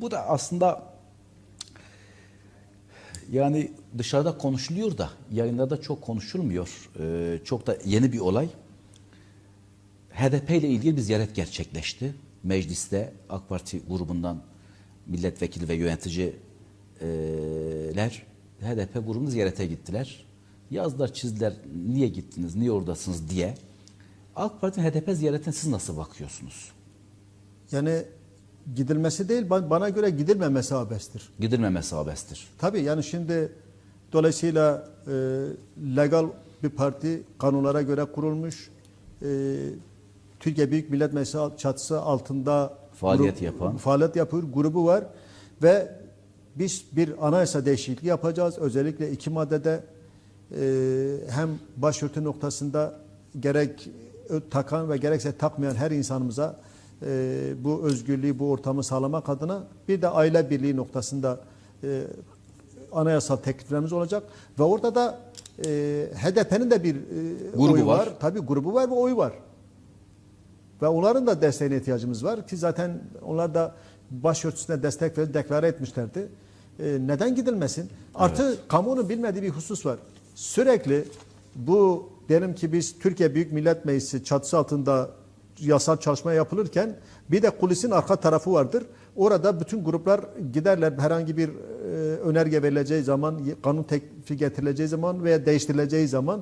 Bu da aslında yani dışarıda konuşuluyor da yayınlarda çok konuşulmuyor. Ee, çok da yeni bir olay. HDP ile ilgili bir ziyaret gerçekleşti. Mecliste AK Parti grubundan milletvekili ve yöneticiler HDP grubunu ziyarete gittiler. Yazdılar çizdiler niye gittiniz, niye oradasınız diye. AK Parti'nin HDP ziyaretine siz nasıl bakıyorsunuz? Yani gidilmesi değil ba- bana göre gidilmemesi abestir. Gidilmemesi abestir. Tabii yani şimdi dolayısıyla e, legal bir parti kanunlara göre kurulmuş. E, Türkiye Büyük Millet Meclisi çatısı altında Faaliyet yapan. faaliyet yapıyor, grubu var ve biz bir anayasa değişikliği yapacağız. Özellikle iki maddede e, hem başörtü noktasında gerek takan ve gerekse takmayan her insanımıza e, bu özgürlüğü, bu ortamı sağlamak adına bir de aile birliği noktasında e, anayasal tekliflerimiz olacak ve orada da e, HDP'nin de bir e, Grubu oyu var. var. Tabii grubu var ve oyu var. Ve onların da desteğine ihtiyacımız var ki zaten onlar da başörtüsüne destek verip deklare etmişlerdi. Ee, neden gidilmesin? Artı kamuoyunun bilmediği bir husus var. Sürekli bu derim ki biz Türkiye Büyük Millet Meclisi çatısı altında yasal çalışma yapılırken bir de kulisin arka tarafı vardır. Orada bütün gruplar giderler herhangi bir e, önerge verileceği zaman, kanun teklifi getirileceği zaman veya değiştirileceği zaman